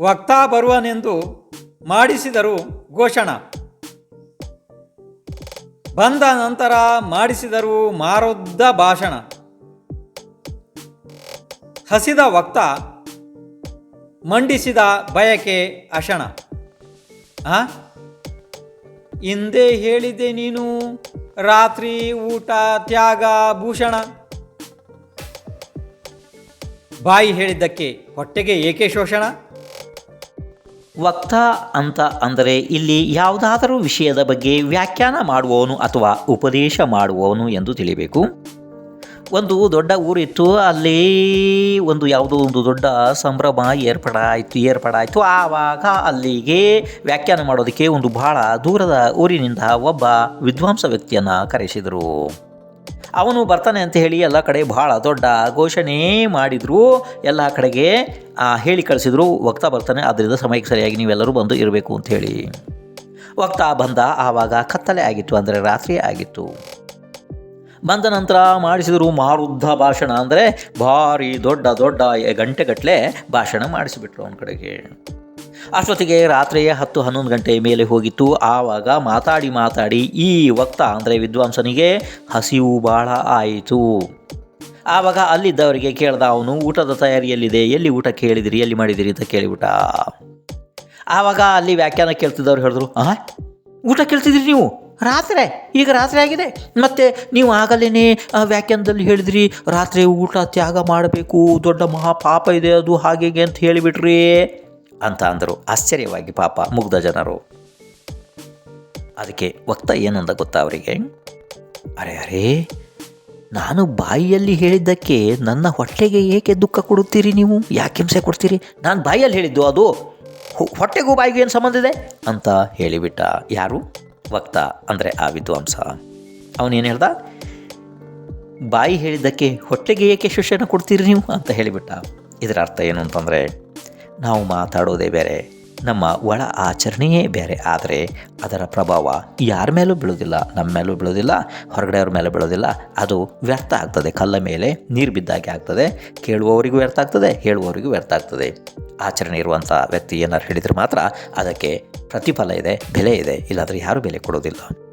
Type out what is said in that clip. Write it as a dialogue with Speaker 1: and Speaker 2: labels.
Speaker 1: ವಕ್ತಾ ಬರುವನೆಂದು ಮಾಡಿಸಿದರು ಘೋಷಣ. ಬಂದ ನಂತರ ಮಾಡಿಸಿದರು ಮಾರುದ್ದ ಭಾಷಣ. ಹಸಿದ ವಕ್ತ ಮಂಡಿಸಿದ ಬಯಕೆ ಅಶಣ. ಹಿಂದೆ ಹೇಳಿದೆ ನೀನು, ರಾತ್ರಿ ಊಟ, ತ್ಯಾಗ, ಭೂಷಣ. ಬಾಯಿ ಹೇಳಿದ್ದಕ್ಕೆ ಹೊಟ್ಟೆಗೆ ಏಕೆ ಶೋಷಣ?
Speaker 2: ವಕ್ತ ಅಂತ ಅಂದರೆ ಇಲ್ಲಿ ಯಾವುದಾದರೂ ವಿಷಯದ ಬಗ್ಗೆ ವ್ಯಾಖ್ಯಾನ ಮಾಡುವವನು ಅಥವಾ ಉಪದೇಶ ಮಾಡುವವನು ಎಂದು ತಿಳಿಬೇಕು. ಒಂದು ದೊಡ್ಡ ಊರಿತ್ತು, ಅಲ್ಲಿ ಒಂದು ಯಾವುದೋ ಒಂದು ದೊಡ್ಡ ಸಂಭ್ರಮ ಏರ್ಪಡಾಯಿತು ಏರ್ಪಡಾಯಿತು. ಆವಾಗ ಅಲ್ಲಿಗೆ ವ್ಯಾಖ್ಯಾನ ಮಾಡೋದಕ್ಕೆ ಒಂದು ಬಹಳ ದೂರದ ಊರಿನಿಂದ ಒಬ್ಬ ವಿದ್ವಾಂಸ ವ್ಯಕ್ತಿಯನ್ನು ಕರೆಸಿದರು. ಅವನು ಬರ್ತಾನೆ ಅಂತ ಹೇಳಿ ಎಲ್ಲ ಕಡೆ ಭಾಳ ದೊಡ್ಡ ಘೋಷಣೆ ಮಾಡಿದರು. ಎಲ್ಲ ಕಡೆಗೆ ಹೇಳಿ ಕಳಿಸಿದ್ರು. ವಕ್ತ ಬರ್ತಾನೆ ಅದರಿಂದ ಸಮಯಕ್ಕೆ ಸರಿಯಾಗಿ ನೀವೆಲ್ಲರೂ ಬಂದು ಇರಬೇಕು ಅಂತ ಹೇಳಿ. ವಕ್ತ ಬಂದ, ಆವಾಗ ಕತ್ತಲೆ ಆಗಿತ್ತು, ಅಂದರೆ ರಾತ್ರಿ ಆಗಿತ್ತು. ಬಂದ ನಂತರ ಮಾಡಿಸಿದರು ಮಾರುದ್ಧ ಭಾಷಣ, ಅಂದರೆ ಭಾರಿ ದೊಡ್ಡ ದೊಡ್ಡ ಗಂಟೆಗಟ್ಟಲೆ ಭಾಷಣ ಮಾಡಿಸಿಬಿಟ್ರು ಅವನ ಕಡೆಗೆ. ಅಷ್ಟೊತ್ತಿಗೆ ರಾತ್ರಿಯ ಹತ್ತು ಹನ್ನೊಂದು ಗಂಟೆ ಮೇಲೆ ಹೋಗಿತ್ತು. ಆವಾಗ ಮಾತಾಡಿ ಮಾತಾಡಿ ಈ ವಕ್ತ ಅಂದರೆ ವಿದ್ವಾಂಸನಿಗೆ ಹಸಿವು ಭಾಳ ಆಯಿತು. ಆವಾಗ ಅಲ್ಲಿದ್ದವರಿಗೆ ಕೇಳ್ದ ಅವನು ಊಟದ ತಯಾರಿಯಲ್ಲಿದೆ ಎಲ್ಲಿ ಊಟ ಕೇಳಿದಿರಿ ಎಲ್ಲಿ ಮಾಡಿದಿರಿ ಅಂತ ಕೇಳಿಬಿಟ್ಟ. ಆವಾಗ ಅಲ್ಲಿ ವ್ಯಾಖ್ಯಾನ ಕೇಳ್ತಿದ್ದವ್ರು ಹೇಳಿದ್ರು ಆ ಊಟ ಕೇಳ್ತಿದ್ರಿ ನೀವು? ರಾತ್ರಿ ಈಗ ರಾತ್ರಿ ಆಗಿದೆ. ಮತ್ತೆ ನೀವು ಆಗಲೇ ವ್ಯಾಖ್ಯಾನದಲ್ಲಿ ಹೇಳಿದ್ರಿ ರಾತ್ರಿ ಊಟ ತ್ಯಾಗ ಮಾಡಬೇಕು ದೊಡ್ಡ ಮಹಾಪಾಪ ಇದೆ ಅದು ಹಾಗೆ ಅಂತ ಹೇಳಿಬಿಟ್ರಿ. ಅಂತ ಅಂದರು. ಆಶ್ಚರ್ಯವಾಗಿ ಪಾಪ ಮುಗ್ಧ ಜನರು. ಅದಕ್ಕೆ ವಕ್ತ ಏನಂದ ಗೊತ್ತಾ ಅವರಿಗೆ? ಅರೆ ಅರೆ, ನಾನು ಬಾಯಿಯಲ್ಲಿ ಹೇಳಿದ್ದಕ್ಕೆ ನನ್ನ ಹೊಟ್ಟೆಗೆ ಏಕೆ ದುಃಖ ಕೊಡುತ್ತೀರಿ ನೀವು? ಯಾಕೆ ಹಿಂಸೆ ಕೊಡ್ತೀರಿ? ನಾನು ಬಾಯಿಯಲ್ಲಿ ಹೇಳಿದ್ದು ಅದು. ಹೊಟ್ಟೆಗೂ ಬಾಯಿಗೂ ಏನು ಸಂಬಂಧ ಇದೆ? ಅಂತ ಹೇಳಿಬಿಟ್ಟ ಯಾರು? ವಕ್ತ ಅಂದರೆ ಆ ವಿದ್ವಾಂಸ. ಅವನೇನು ಹೇಳ್ದ? ಬಾಯಿ ಹೇಳಿದ್ದಕ್ಕೆ ಹೊಟ್ಟೆಗೆ ಏಕೆ ಶಿಕ್ಷಣ ಕೊಡ್ತೀರಿ ನೀವು? ಅಂತ ಹೇಳಿಬಿಟ್ಟ. ಇದರ ಅರ್ಥ ಏನು ಅಂತಂದರೆ ನಾವು ಮಾತಾಡೋದೇ ಬೇರೆ, ನಮ್ಮ ಒಳ ಆಚರಣೆಯೇ ಬೇರೆ. ಆದರೆ ಅದರ ಪ್ರಭಾವ ಯಾರ ಮೇಲೂ ಬೀಳೋದಿಲ್ಲ, ನಮ್ಮ ಮೇಲೂ ಬೀಳೋದಿಲ್ಲ, ಹೊರಗಡೆಯವ್ರ ಮೇಲೆ ಬೀಳೋದಿಲ್ಲ. ಅದು ವ್ಯರ್ಥ ಆಗ್ತದೆ. ಕಲ್ಲ ಮೇಲೆ ನೀರು ಬಿದ್ದಾಗೆ ಆಗ್ತದೆ. ಕೇಳುವವರಿಗೂ ವ್ಯರ್ಥ ಆಗ್ತದೆ, ಹೇಳುವವರಿಗೂ ವ್ಯರ್ಥ ಆಗ್ತದೆ. ಆಚರಣೆ ಇರುವಂಥ ವ್ಯಕ್ತಿ ಏನಾರು ಹೇಳಿದರೆ ಮಾತ್ರ ಅದಕ್ಕೆ ಪ್ರತಿಫಲ ಇದೆ, ಬೆಲೆ ಇದೆ. ಇಲ್ಲಾಂದರೆ ಯಾರೂ ಬೆಲೆ ಕೊಡೋದಿಲ್ಲ.